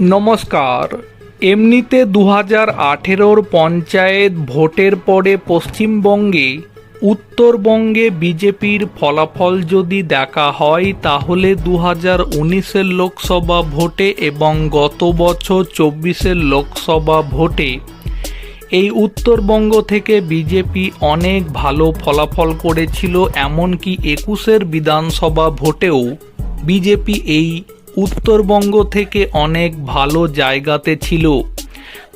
নমস্কার। এমনিতে দু হাজার আঠেরোর পঞ্চায়েত ভোটের পরে পশ্চিমবঙ্গে, উত্তরবঙ্গে বিজেপির ফলাফল যদি দেখা হয়, তাহলে দু হাজার উনিশের লোকসভা ভোটে এবং গত বছর চব্বিশের লোকসভা ভোটে এই উত্তরবঙ্গ থেকে বিজেপি অনেক ভালো ফলাফল করেছিল, এমনকি একুশের বিধানসভা ভোটেও বিজেপি এই উত্তরবঙ্গ থেকে অনেক ভালো জায়গাতে ছিল।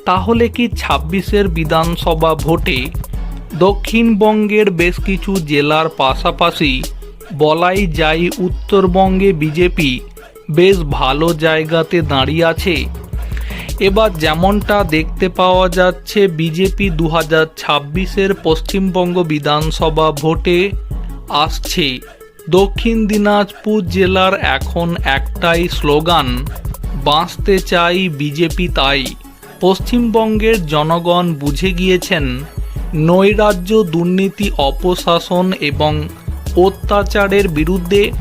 তাহলে কি ছাব্বিশের বিধানসভা ভোটে দক্ষিণবঙ্গের বেশ কিছু জেলার পাশাপাশি বলাই যায় উত্তরবঙ্গে বিজেপি বেশ ভালো জায়গাতে দাঁড়িয়ে আছে? এবার যেমনটা দেখতে পাওয়া যাচ্ছে, বিজেপি দু হাজার ছাব্বিশের পশ্চিমবঙ্গ বিধানসভা ভোটে আসছে। দক্ষিণ দিনাজপুর জেলার এখন একটাই স্লোগান, বাঁচতে চাই বিজেপি তাই। পশ্চিমবঙ্গের জনগণ বুঝে গিয়েছেন, নৈরাজ্য দুর্নীতি অপশাসন এবং অত্যাচারের বিরুদ্ধে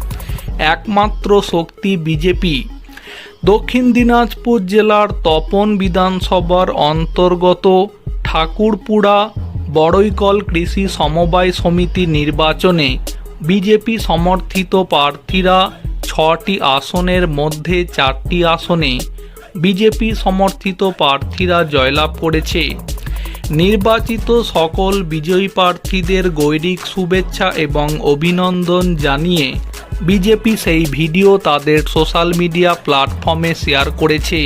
একমাত্র শক্তি বিজেপি। দক্ষিণ দিনাজপুর জেলার তপন বিধানসভার অন্তর্গত ঠাকুরপুরা বড়ইকল কৃষি সমবায় সমিতি নির্বাচনে বিজেপি সমর্থিত প্রার্থীরা ছটি আসনের মধ্যে চারটি আসনে বিজেপি সমর্থিত প্রার্থীরা জয়লাভ করেছে। নির্বাচিত সকল বিজয়ী প্রার্থীদের গৈরিক শুভেচ্ছা এবং অভিনন্দন জানিয়ে বিজেপি সেই ভিডিও তাদের সোশ্যাল মিডিয়া প্ল্যাটফর্মে শেয়ার করেছে।